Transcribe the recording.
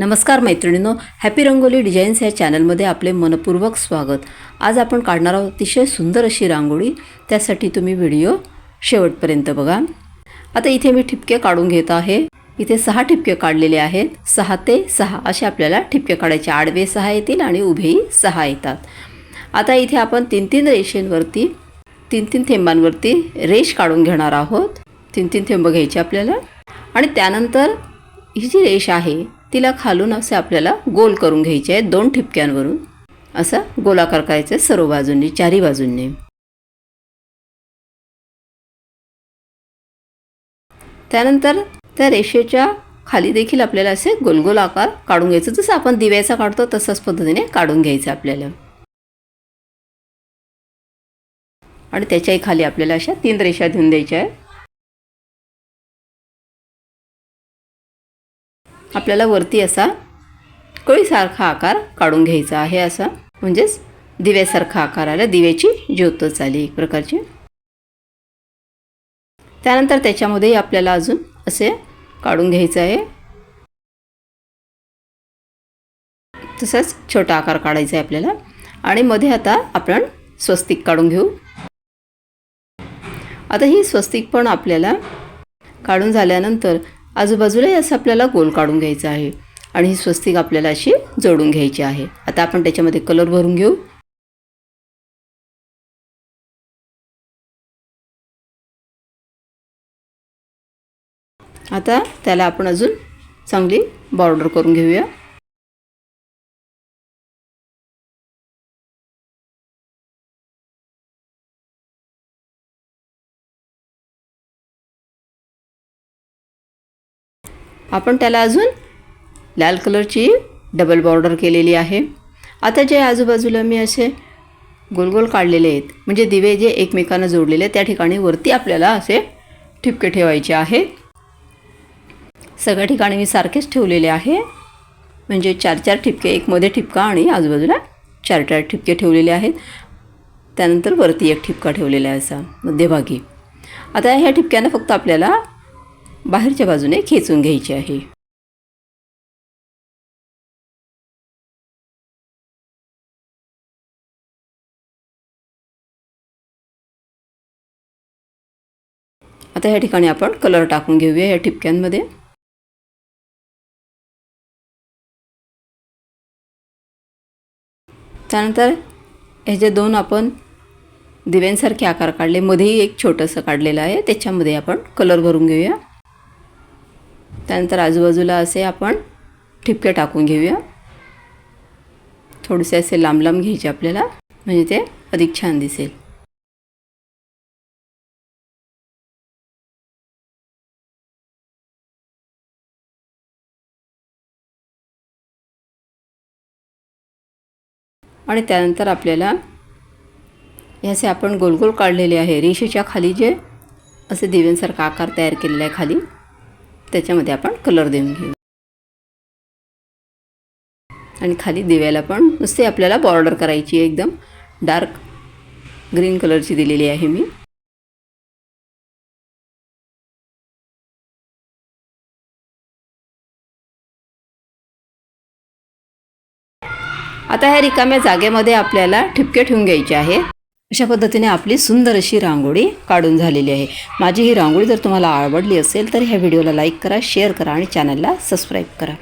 नमस्कार मैत्रिणींनो happy rangoli designs या चॅनलमध्ये आपले मनपूर्वक स्वागत. आज आपण काढणार आहोत अतिशय सुंदर अशी रांगोळी. त्यासाठी तुम्ही व्हिडिओ शेवटपर्यंत बघा. आता इथे मी ठिपके काढून घेत आहे. इथे सहा ठिपके काढलेले आहेत. सहा ते सहा असे आपल्याला ठिपके काढायचे. आडवे सहा येतील आणि उभेही सहा येतात. आता इथे आपण तीन तीन रेषेंवरती तीन तीन थेंबांवरती रेष काढून घेणार आहोत. तीन तीन थेंब घ्यायचे आपल्याला. आणि त्यानंतर ही जी रेष आहे तिला खालून असे आपल्याला गोल करून घ्यायचे आहेत दोन ठिपक्यांवरून. असं गोलाकार करायचं आहे सर्व बाजूंनी चारी बाजूंनी. त्यानंतर त्या रेषेच्या खाली देखील आपल्याला असे गोलगोल आकार काढून घ्यायचं. जसं आपण दिव्याचा काढतो तसंच पद्धतीने काढून घ्यायचं आपल्याला. आणि त्याच्याही खाली आपल्याला अशा तीन रेषा देऊन द्यायच्या आहेत. आपल्याला वरती असा कळीसारखा आकार काढून घ्यायचा आहे असा. म्हणजेच दिव्यासारखा आकार आला दिव्याची ज्योतच आली एक प्रकारची. त्यानंतर त्याच्यामध्ये आपल्याला अजून असे काढून घ्यायचं आहे. तसाच छोटा आकार काढायचा आहे आपल्याला. आणि मध्ये आता आपण स्वस्तिक काढून घेऊ. आता ही स्वस्तिक पण आपल्याला काढून झाल्यानंतर आजूबाजूलाही असं आपल्याला गोल काढून घ्यायचं आहे. आणि ही स्वस्तिक आपल्याला अशी जोडून घ्यायची आहे. आता आपण त्याच्यामध्ये कलर भरून घेऊ. आता त्याला आपण अजून चांगली बॉर्डर करून घेऊया. आपण त्याला अजून लाल कलरची डबल बॉर्डर केलेली आहे. आता जे आजूबाजूला मी असे गोलगोल काढलेले आहेत म्हणजे दिवे जे एकमेकांना जोडलेले आहेत त्या ठिकाणी वरती आपल्याला असे ठिपके ठेवायचे आहे सगळ्या ठिकाणी मी सारखेच ठेवलेले आहे. म्हणजे चार चार ठिपके एक मध्ये ठिपका आणि आजूबाजूला चार चार ठिपके ठेवलेले आहेत. त्यानंतर वरती एक ठिपका ठेवलेला आहे असा मध्यभागी. आता ह्या ठिपक्यांना फक्त आपल्याला बाहेरच्या बाजूने खेचून घ्यायची आहे. आता ह्या ठिकाणी आपण कलर टाकून घेऊया या ठिपक्यांमध्ये. त्यानंतर हे जे दोन आपण दिव्यांसारखे आकार काढले. मध्येही एक छोटंसं काढलेलं आहे. त्याच्यामध्ये आपण कलर भरून घेऊया. त्यानंतर आजूबाजूला असे आपण ठिपके टाकून घेऊया. थोडेसे असे लांब लांब घ्यायचे आपल्याला म्हणजे ते अधिक छान दिसेल. आणि त्यानंतर आपल्याला ह्याचे आपण गोलगोल काढलेले आहे. रेषेच्या खाली जे असे दिव्यांसारखा आकार तयार केलेला आहे खाली. त्याच्यामध्ये आपण कलर देऊन घेऊ. आणि खाली दिव्याला पण नुसते आपल्याला बॉर्डर करायची आहे एकदम. डार्क ग्रीन कलरची दिलेली आहे मी. आता ह्या रिकाम्या जागेमध्ये आपल्याला ठिपके ठेवून घ्यायचे आहे अशा पद्धतीने आपली सुंदर अशी रांगोळी काढून झालेली आहे. माझी ही रांगोळी जर तुम्हाला आवडली असेल तर ह्या व्हिडिओला लाईक करा शेअर करा आणि चॅनलला सबस्क्राईब करा.